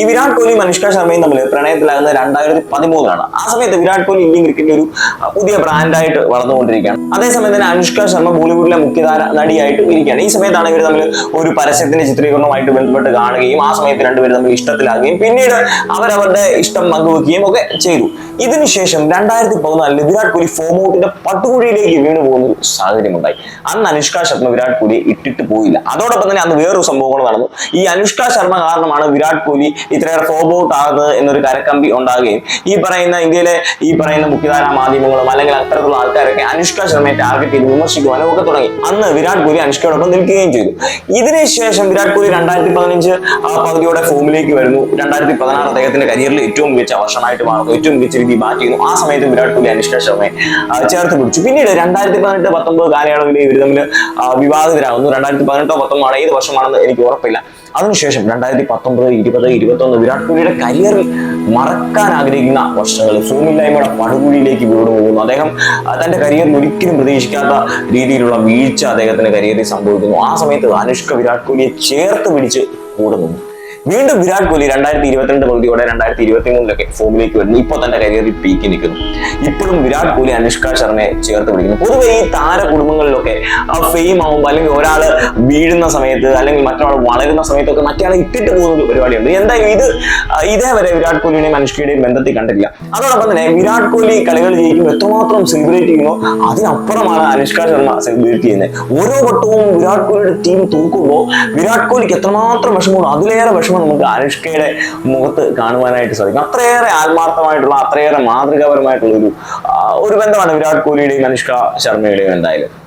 ഈ വിരാട് കോഹ്ലിയും അനുഷ്ക ശർമ്മയും തമ്മിൽ പ്രണയത്തിലാകുന്ന രണ്ടായിരത്തി പതിമൂന്നിലാണ് ആ സമയത്ത് വിരാട് കോഹ്ലി ഇന്ത്യൻ ക്രിക്കറ്റിന്റെ ഒരു പുതിയ ബ്രാൻഡായിട്ട് വളർന്നുകൊണ്ടിരിക്കുകയാണ്. അതേസമയം തന്നെ അനുഷ്ക ശർമ്മ ബോളിവുഡിലെ മുഖ്യധാര നടിയായിട്ട് ഇരിക്കുകയാണ്. ഈ സമയത്താണ് ഇവർ തമ്മിൽ ഒരു പരസ്യത്തിന്റെ ചിത്രീകരണവുമായിട്ട് ബന്ധപ്പെട്ട് കാണുകയും ആ സമയത്ത് രണ്ടുപേരും തമ്മിൽ ഇഷ്ടത്തിലാകുകയും പിന്നീട് അവരവരുടെ ഇഷ്ടം പങ്കുവെക്കുകയും ഒക്കെ ചെയ്തു. ഇതിനുശേഷം രണ്ടായിരത്തി പതിനാലിൽ വിരാട് കോഹ്ലി ഫോം ഔട്ടിന്റെ പട്ടുകുഴിയിലേക്ക് വീണു പോകുന്ന ഒരു സാഹചര്യമുണ്ടായി. അന്ന് അനുഷ്ക ശർമ്മ വിരാട് കോഹ്ലിയെ ഇട്ടിട്ട് പോയില്ല. അതോടൊപ്പം തന്നെ അന്ന് വേറൊരു സംഭവങ്ങൾ നടന്നു. ഈ അനുഷ്ക ശർമ്മ കാരണമാണ് വിരാട് കോഹ്ലി ഇത്രയേറെ ഫോബ് ഔട്ട് ആകുന്നത് എന്നൊരു കരക്കമ്പി ഉണ്ടാകുകയും ഈ പറയുന്ന ഇന്ത്യയിലെ ഈ പറയുന്ന മുഖ്യധാരാ മാധ്യമങ്ങളും അല്ലെങ്കിൽ അത്തരത്തിലുള്ള ആൾക്കാരൊക്കെ അനുഷ്ക ശർമ്മയെ ടാർഗറ്റ് ചെയ്ത് വിമർശിക്കുവാനും ഒക്കെ തുടങ്ങി. അന്ന് വിരാട് കോഹ്ലി അനുഷ്കയോടൊപ്പം നിൽക്കുകയും ചെയ്തു. ഇതിനുശേഷം വിരാട് കോഹ്ലി രണ്ടായിരത്തി പതിനഞ്ച് ആ പകുതിയോടെ ഫോമിലേക്ക് വരുന്നു. രണ്ടായിരത്തി പതിനാറ് അദ്ദേഹത്തിന്റെ കരിയറിൽ ഏറ്റവും മികച്ച വർഷമായിട്ട് മാറുന്നു. ഏറ്റവും മികച്ച രീതി ബാറ്റ് ചെയ്യുന്നു. ആ സമയത്ത് വിരാട് കോഹ്ലി അനുഷ്ക ശർമ്മയെ ചേർത്ത് പിടിച്ചു. പിന്നീട് രണ്ടായിരത്തി പതിനെട്ട് പത്തൊമ്പത് കാലയളവിൽ ഇവർ തമ്മിൽ വിവാദിതരാകുന്നു രണ്ടായിരത്തി പതിനെട്ടോ പത്തൊമ്പതോ ഏത് വർഷമാണെന്ന് എനിക്ക് ഉറപ്പില്ല. അതിനുശേഷം രണ്ടായിരത്തി പത്തൊമ്പത് ഇരുപത് ഇരുപത്തൊന്ന് വിരാട് കോഹ്ലിയുടെ കരിയറിൽ മറക്കാൻ ആഗ്രഹിക്കുന്ന വർഷങ്ങൾ ഫോമില്ലായ്മയുടെ പടുകുഴിയിലേക്ക് വീട് പോകുന്നു. അദ്ദേഹം തന്റെ കരിയറിൽ ഒരിക്കലും പ്രതീക്ഷിക്കാത്ത രീതിയിലുള്ള വീഴ്ച അദ്ദേഹത്തിന്റെ കരിയറിൽ സംഭവിക്കുന്നു. ആ സമയത്ത് അനുഷ്ക വിരാട് കോഹ്ലിയെ ചേർത്ത് പിടിച്ച് കൂടുന്നു വീണ്ടും വിരാട് കോഹ്ലി രണ്ടായിരത്തി ഇരുപത്തിരണ്ട് പകുതിയോടെ രണ്ടായിരത്തി ഇരുപത്തി മൂന്നിലൊക്കെ ഫോമിലേക്ക് വരുന്നു. ഇപ്പോൾ തന്റെ കരിയറിൽ പീക്ക് നിൽക്കുന്നു. ഇപ്പോഴും വിരാട് കോഹ്ലി അനുഷ്ക ശർമ്മയെ ചേർത്ത് പിടിക്കുന്നു. പൊതുവെ ഈ താര കുടുംബങ്ങളിലൊക്കെ ഫെയിം ആവുമ്പോൾ അല്ലെങ്കിൽ ഒരാൾ വീഴുന്ന സമയത്ത് അല്ലെങ്കിൽ മറ്റൊരാൾ വളരുന്ന സമയത്തൊക്കെ മറ്റേ ഇട്ടിട്ട് പോകുന്ന ഒരു പരിപാടിയുണ്ട്. എന്തായാലും ഇത് ഇതേവരെ വിരാട് കോഹ്ലിയുടെയും അനുഷ്കയുടെയും ബന്ധത്തിൽ കണ്ടില്ല അതോടൊപ്പം തന്നെ വിരാട് കോഹ്ലി കളികൾ ജയിക്കുമ്പോൾ എത്രമാത്രം സെലിബ്രേറ്റ് ചെയ്യുന്നു അതിനപ്പുറമാണ് അനുഷ്ക ശർമ്മ സെലിബ്രേറ്റ് ചെയ്യുന്നത്. ഓരോ വട്ടവും വിരാട് കോഹ്ലിയുടെ ടീം തൂക്കുമ്പോൾ വിരാട് കോഹ്ലിക്ക് എത്രമാത്രം വിഷമമുണ്ടോ. അതിലേറെ വിഷമം നമുക്ക് അനുഷ്കയുടെ മുഖത്ത് കാണുവാനായിട്ട് സാധിക്കും. അത്രയേറെ ആത്മാർത്ഥമായിട്ടുള്ള അത്രയേറെ മാതൃകാപരമായിട്ടുള്ള ഒരു ഒരു ബന്ധമാണ് വിരാട് കോഹ്ലിയുടെയും അനുഷ്ക ശർമ്മയുടെയും എന്തായാലും.